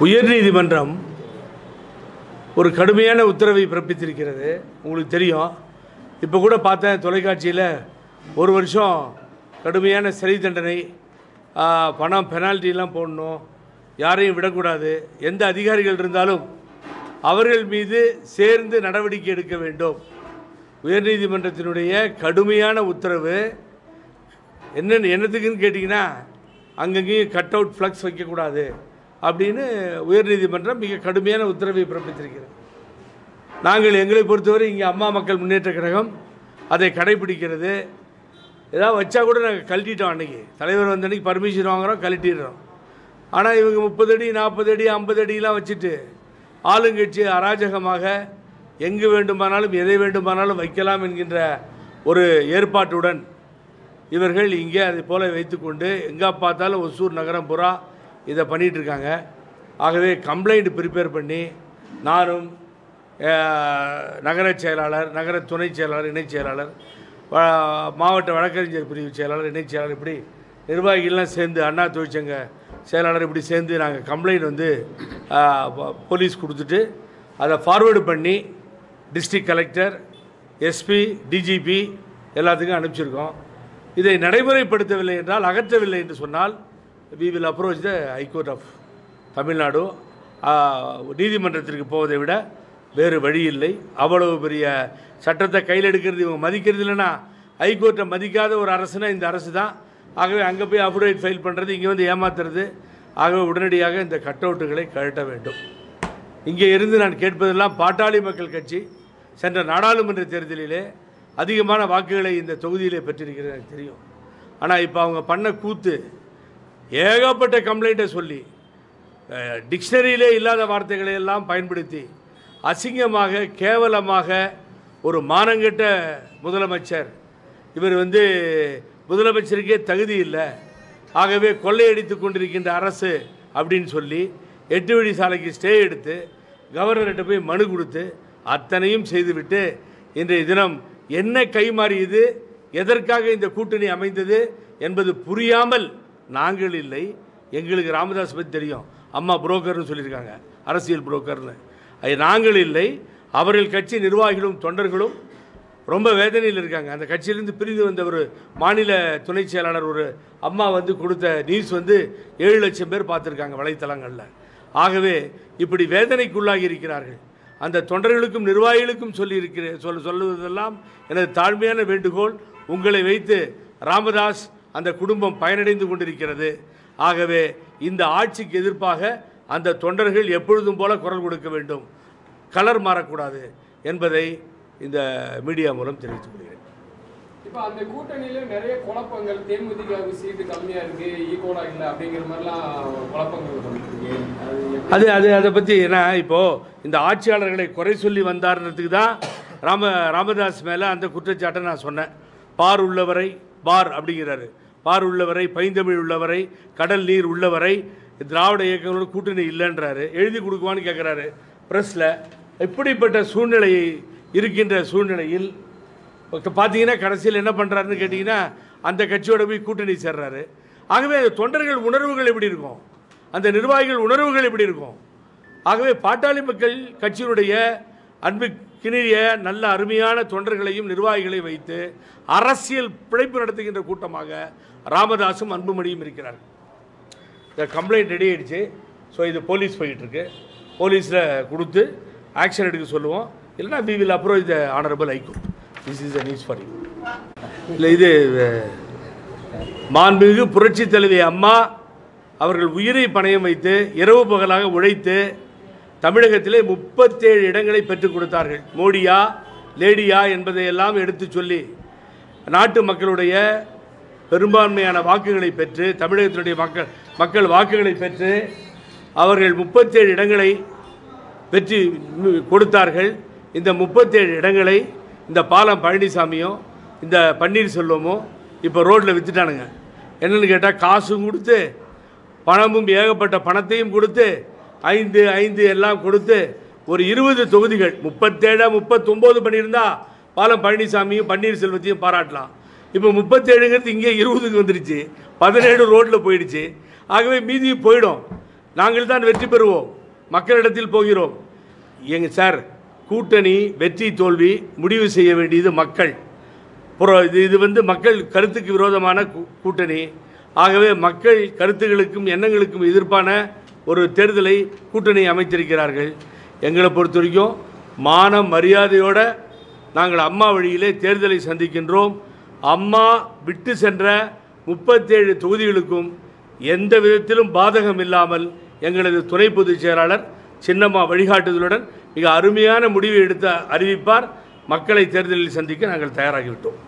உயர்நீதிமன்றம் ஒரு கடுமையான உத்தரவை பிறப்பித்திருக்கிறது. உங்களுக்கு தெரியும். இப்போ கூட பார்த்தேன் தொலைக்காட்சியில் ஒரு வருஷம் கடுமையான சிறை தண்டனை பணம் பெனால்ட்டிலாம் போடணும். யாரையும் விடக்கூடாது. எந்த அதிகாரிகள் இருந்தாலும் அவர்கள் மீது சேர்ந்து நடவடிக்கை எடுக்க வேண்டும். உயர்நீதிமன்றத்தினுடைய கடுமையான உத்தரவு என்னென்னு என்னத்துக்குன்னு கேட்டிங்கன்னா அங்கங்கேயும் கட் அவுட் ஃப்ளக்ஸ் வைக்கக்கூடாது. அப்படின்னு உயர்நீதிமன்றம் மிக கடுமையான உத்தரவை பிறப்பித்திருக்கிறது. நாங்கள் எங்களை பொறுத்தவரை இங்கே அம்மா மக்கள் முன்னேற்ற கழகம் அதை கடைபிடிக்கிறது. ஏதாவது வச்சா கூட நாங்கள் கழட்டிட்டோம் அன்றைக்கி தலைவர் வந்த அன்றைக்கி பர்மிஷன் வாங்குகிறோம் கழட்டிடுறோம். ஆனால் இவங்க முப்பது அடி நாற்பது அடி ஐம்பது அடிலாம் வச்சுட்டு ஆளுங்கட்சி அராஜகமாக எங்கு வேண்டுமானாலும் எதை வேண்டுமானாலும் வைக்கலாம் என்கின்ற ஒரு ஏற்பாட்டுடன் இவர்கள் இங்கே அதை போல வைத்துக்கொண்டு எங்கே பார்த்தாலும் ஒசூர் நகரம் புறா இதை பண்ணிகிட்ருக்காங்க ஆகவே கம்ப்ளைண்ட் ப்ரிப்பேர் பண்ணி நானும் நகர செயலாளர் நகர துணை செயலாளர் இணைச் செயலாளர் மாவட்ட வழக்கறிஞர் பிரிவு செயலாளர் இணைச் செயலாளர் இப்படி நிர்வாகிகள்லாம் சேர்ந்து அண்ணா தொழிற்சங்க செயலாளர் இப்படி சேர்ந்து நாங்கள் கம்ப்ளைண்ட் வந்து போலீஸ் கொடுத்துட்டு அதை ஃபார்வேர்டு பண்ணி டிஸ்ட்ரிக்ட் கலெக்டர் எஸ்பி டிஜிபி எல்லாத்துக்கும் அனுப்பிச்சிருக்கோம். இதை நடைமுறைப்படுத்தவில்லை என்றால் அகற்றவில்லை என்று சொன்னால் we will approach the high court of Tamil Nadu நீதிமன்றத்திற்கு போவதை விட வேறு வழி இல்லை. அவ்வளவு பெரிய சட்டத்தை கையில் எடுக்கிறது இவங்க மதிக்கிறது இல்லைன்னா ஹைகோர்ட்டை மதிக்காத ஒரு அரசுனா இந்த அரசு தான் ஆகவே அங்கே போய் அஃபிடேவிட் ஃபைல் பண்ணுறது இங்கே வந்து ஏமாத்துறது. ஆகவே உடனடியாக இந்த கட் அவுட்டுகளை கழட்ட வேண்டும். இங்கே இருந்து நான் கேட்பதெல்லாம் பாட்டாளி மக்கள் கட்சி. சென்ற நாடாளுமன்ற தேர்தலிலே அதிகமான வாக்குகளை இந்த தொகுதியிலே பெற்றிருக்கிறது எனக்கு தெரியும். ஆனால் இப்போ அவங்க பண்ண கூத்து ஏகப்பட்ட கம்ப்ளைண்ட்டை சொல்லி டிக்ஷனரியிலே இல்லாத வார்த்தைகளை எல்லாம் பயன்படுத்தி அசிங்கமாக கேவலமாக ஒரு மானங்கெட்ட முதலமைச்சர் இவர் வந்து முதலமைச்சருக்கே தகுதி இல்லை. ஆகவே கொள்ளையடித்து கொண்டிருக்கின்ற அரசு அப்படின்னு சொல்லி எட்டு வழி சாலைக்கு ஸ்டே எடுத்து கவர்னர்கிட்ட போய் மனு கொடுத்து அத்தனையும் செய்துவிட்டு இன்றைய தினம் என்ன கைமாறியது எதற்காக இந்த கூட்டணி அமைந்தது என்பது புரியாமல் நாங்கள் இல்லை. எங்களுக்கு ராமதாஸ் பற்றி தெரியும். அம்மா புரோக்கர்னு சொல்லியிருக்காங்க. அரசியல் புரோக்கர்னு. அது நாங்கள் இல்லை. அவர்கள் கட்சி நிர்வாகிகளும் தொண்டர்களும் ரொம்ப வேதனையில் இருக்காங்க. அந்த கட்சியிலிருந்து பிரிந்து வந்த ஒரு மாநில துணை செயலாளர் ஒரு அம்மா வந்து கொடுத்த நியூஸ் வந்து ஏழு லட்சம் பேர் பார்த்துருக்காங்க வலைத்தளங்களில். ஆகவே இப்படி வேதனைக்குள்ளாகி இருக்கிறார்கள். அந்த தொண்டர்களுக்கும் நிர்வாகிகளுக்கும் சொல்லியிருக்கிற சொல் சொல்லுவதெல்லாம் எனது தாழ்மையான வேண்டுகோள். உங்களை வைத்து ராமதாஸ் அந்த குடும்பம் பயனடைந்து கொண்டிருக்கிறது. ஆகவே இந்த ஆட்சிக்கு எதிர்ப்பாக அந்த தொண்டர்கள் எப்பொழுதும் போல குரல் கொடுக்க வேண்டும். கலர் மாறக்கூடாது என்பதை இந்த மீடியா மூலம் தெரிவித்துக் கொள்கிறேன். இப்போ அந்த கூட்டணியில நிறைய குழப்பங்கள் தேமுதிகவுக்கு சீட்டு கம்மியா இருக்கு ஈக்குவலா இல்லை அப்படிங்கிற மாதிரிலாம் குழப்பங்கள் அது அது அதை பற்றி ஏன்னா இப்போது இந்த ஆட்சியாளர்களை குறை சொல்லி வந்தார்ன்றதுக்கு தான் ராம ராமதாஸ் மேலே அந்த குற்றச்சாட்டை நான் சொன்னேன். பார் உள்ளவரை பார் அப்படிங்கிறாரு. பார் உள்ளவரை பைந்தமிழ் உள்ளவரை கடல் நீர் உள்ளவரை திராவிட இயக்கங்களோட கூட்டணி இல்லைன்றாரு. எழுதி கொடுக்குவான்னு கேட்குறாரு ப்ரெஸ்ஸில் இப்படிப்பட்ட சூழ்நிலை இருக்கின்ற சூழ்நிலையில் பார்த்தீங்கன்னா கடைசியில் என்ன பண்ணுறாருன்னு கேட்டிங்கன்னா அந்த கட்சியோட போய் கூட்டணி சேர்றாரு. ஆகவே அந்த தொண்டர்கள் உணர்வுகள் எப்படி இருக்கும்? அந்த நிர்வாகிகள் உணர்வுகள் எப்படி இருக்கும்? ஆகவே பாட்டாளி மக்கள் கட்சியினுடைய அன்புக்கினிய நல்ல அருமையான தொண்டர்களையும் நிர்வாகிகளையும் வைத்து அரசியல் பிழைப்பு நடத்துகின்ற கூட்டமாக ராமதாசும் அன்புமணியும் இருக்கிறார்கள் இந்த கம்ப்ளைண்ட் ரெடி ஆயிடுச்சு. ஸோ இது போலீஸ் போயிட்டுருக்கு. போலீஸில் கொடுத்து ஆக்ஷன் எடுக்க சொல்லுவோம். இல்லைன்னா we will approach the honourable high court this is the news for you இல்லை இது மாண்புமிகு புரட்சி தலைவி அம்மா அவர்கள் உயிரை பணயம் வைத்து இரவு பகலாக உழைத்து தமிழகத்திலே முப்பத்தேழு இடங்களை பெற்றுக் கொடுத்தார்கள். மோடியா லேடியா என்பதையெல்லாம் எடுத்து சொல்லி நாட்டு மக்களுடைய பெரும்பான்மையான வாக்குகளை பெற்று தமிழகத்தினுடைய மக்கள் மக்கள் வாக்குகளை பெற்று அவர்கள் முப்பத்தேழு இடங்களை வெற்றி கொடுத்தார்கள். இந்த முப்பத்தேழு இடங்களை இந்த பாலம் பழனிசாமியும் இந்த பன்னீர்செல்வமும் இப்போ ரோட்டில் விற்றுட்டானுங்க என்னென்னு கேட்டால் காசும் கொடுத்து பணமும் ஏகப்பட்ட பணத்தையும் கொடுத்து ஐந்து ஐந்து எல்லாம் கொடுத்து ஒரு இருபது தொகுதிகள் முப்பத்தேழு முப்பத்தொம்போது பண்ணியிருந்தா பாலம் பழனிசாமியும் பன்னீர்செல்வத்தையும் பாராட்டலாம். இப்போ முப்பத்தேழுங்கிறது இங்கே இருபதுக்கு வந்துருச்சு. பதினேழு ரோட்டில் போயிடுச்சு. ஆகவே மீதி போயிடும். நாங்கள் தான் வெற்றி பெறுவோம். மக்களிடத்தில் போகிறோம். எங்க சார் கூட்டணி வெற்றி தோல்வி முடிவு செய்ய வேண்டியது மக்கள். புற- இது இது வந்து மக்கள் கருத்துக்கு விரோதமான கூ- கூட்டணி. ஆகவே மக்கள் கருத்துகளுக்கும் எண்ணங்களுக்கும் எதிர்ப்பான ஒரு தேர்தலை கூட்டணி அமைத்திருக்கிறார்கள். எங்களை பொறுத்த வரைக்கும் மான மரியாதையோடு நாங்கள் அம்மா வழியிலே தேர்தலை சந்திக்கின்றோம். அம்மா விட்டு சென்ற முப்பத்தேழு தொகுதிகளுக்கும் எந்த விதத்திலும் பாதகம் இல்லாமல் எங்களது துணை பொதுச் செயலாளர் சின்னம்மா வழிகாட்டுதலுடன் மிக அருமையான முடிவை எடுத்து அறிவிப்பார். மக்களை தேர்தலில் சந்திக்க நாங்கள் தயாராகிவிட்டோம்.